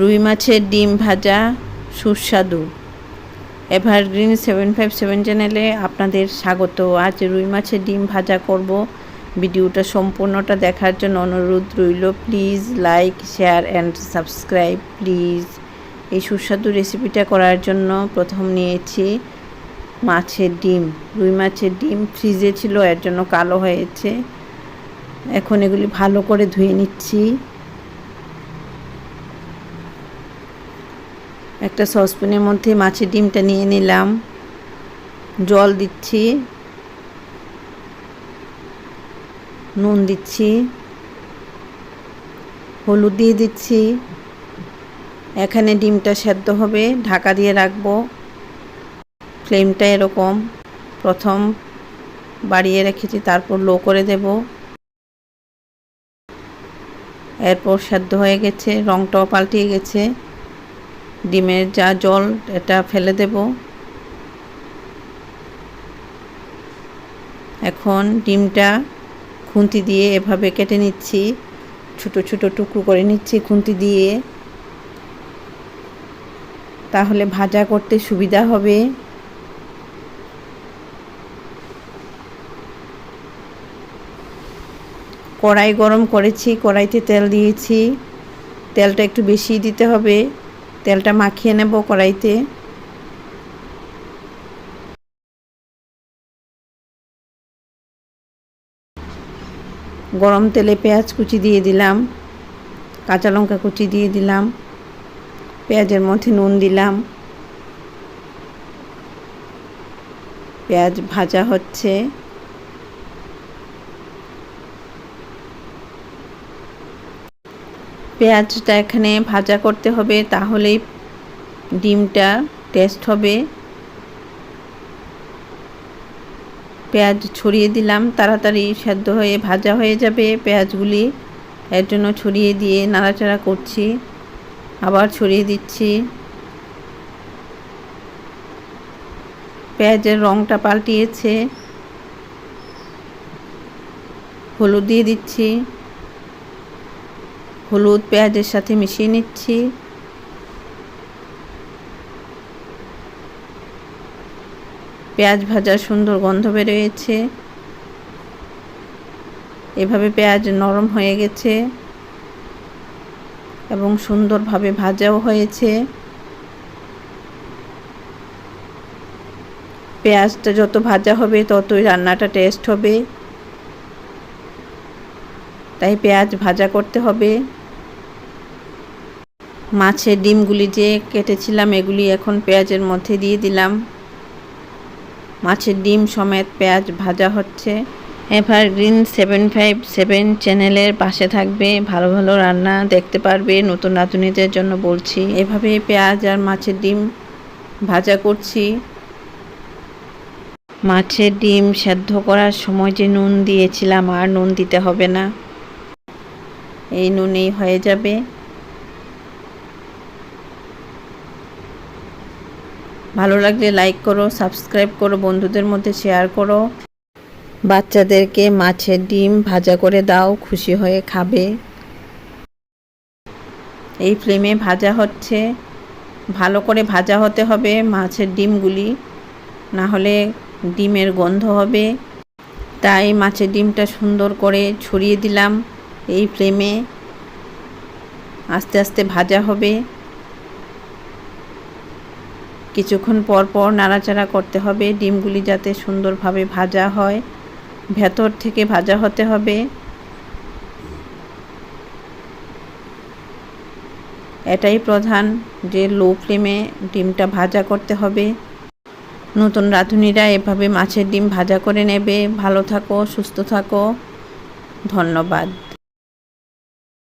রুই মাছের ডিম ভাজা সুস্বাদু। এভারগ্রিন সেভেন ফাইভ সেভেন চ্যানেলে আপনাদের স্বাগত। আজ রুই মাছের ডিম ভাজা করব। ভিডিওটা সম্পূর্ণটা দেখার জন্য অনুরোধ রইল, please like, share and subscribe, please. এই সুস্বাদু রেসিপিটা করার জন্য প্রথম নিয়েছি মাছের ডিম। রুই মাছের ডিম ফ্রিজে ছিল, এর জন্য কালো হয়েছে। এখন এগুলি ভালো করে ধুয়ে নিচ্ছি। একটা সসপ্যানের মধ্যে মাছের ডিমটা নিয়ে নিলাম। জল দিচ্ছি। নুন দিচ্ছি। হলুদ দিয়ে দিচ্ছি। এখানে ডিমটা সেদ্ধ হবে, ঢাকা দিয়ে রাখব। ফ্লেমটা এরকম। প্রথম বাড়িয়ে রেখেছি, তারপর লো করে দেব। এরপর সেদ্ধ হয়ে গেছে, রংটাও পাল্টিয়ে গেছে। ডিমের যা জল, এটা ফেলে দেব। এখন ডিমটা খুন্তি দিয়ে এভাবে কেটে নিচ্ছি। ছোট ছোট টুকরো করে নিচ্ছি খুন্তি দিয়ে। তাহলে ভাজা করতে সুবিধা হবে। কড়াই গরম করেছি, কড়াইতে তেল দিয়েছি। তেলটা একটু বেশি দিতে হবে। তেলটা মাখিয়ে নেব কড়াইতে। গরম তেলে পেঁয়াজ কুচি দিয়ে দিলাম, কাঁচা লঙ্কা কুচি দিয়ে দিলাম, পেঁয়াজের মধ্যে নুন দিলাম। পেঁয়াজ ভাজা হচ্ছে। পেঁয়াজটা এখানে ভাজা করতে হবে, তাহলেই ডিমটা টেস্ট হবে। পেঁয়াজ ছড়িয়ে দিলাম, তাড়াতাড়ি সেদ্ধ হয়ে ভাজা হয়ে যাবে পেঁয়াজগুলি। এর জন্য ছড়িয়ে দিয়ে নাড়াচাড়া করছি। আবার ছড়িয়ে দিচ্ছি। পেঁয়াজের রঙটা পাল্টিয়েছে। হলুদ দিয়ে দিচ্ছি। হলুদ পেঁয়াজের সাথে মিশিয়ে নিচ্ছি। পেঁয়াজ ভাজার সুন্দর গন্ধ বেরোয়েছে। এভাবে পেঁয়াজ নরম হয়ে গেছে এবং সুন্দরভাবে ভাজাও হয়েছে। পেঁয়াজটা যত ভাজা হবে, ততই রান্নাটা টেস্ট হবে। তাই পেঁয়াজ ভাজা করতে হবে। মাছের ডিমগুলি যে কেটেছিলাম, এগুলি এখন পেঁয়াজের মধ্যে দিয়ে দিলাম। মাছের ডিম সমেত পেঁয়াজ ভাজা হচ্ছে। এভারগ্রিন সেভেন ফাইভ সেভেন চ্যানেলের পাশে থাকবে। ভালো ভালো রান্না দেখতে পারবে নতুন রাঁধুনিদের জন্য বলছি। এভাবে পেঁয়াজ আর মাছের ডিম ভাজা করছি। মাছের ডিম সেদ্ধ করার সময় যে নুন দিয়েছিলাম, আর নুন দিতে হবে না। এই নুনেই হয়ে যাবে। ভালো লাগলে লাইক করো সাবস্ক্রাইব করো, বন্ধুদের মধ্যে শেয়ার করো। বাচ্চাদেরকে মাছের ডিম ভাজা করে দাও, খুশি হয়ে খাবে। এই ফ্লেমে ভাজা হচ্ছে। ভালো করে ভাজা হতে হবে মাছের ডিমগুলি। না হলে ডিমের গন্ধ হবে। তাই মাছের ডিমটা সুন্দর করে ছড়িয়ে দিলাম। এই ফ্লেমে আস্তে আস্তে ভাজা হবে। কিছুক্ষণ পর পর নাড়াচাড়া করতে হবে। ডিমগুলি যাতে সুন্দরভাবে ভাজা হয়। ভেতর থেকে ভাজা হতে হবে। এটাই প্রধান যে লো ফ্লেমে ডিমটা ভাজা করতে হবে। নতুন রাঁধুনিরা এভাবে মাছের ডিম ভাজা করে নেবে। ভালো থাকো, সুস্থ থাকো। ধন্যবাদ।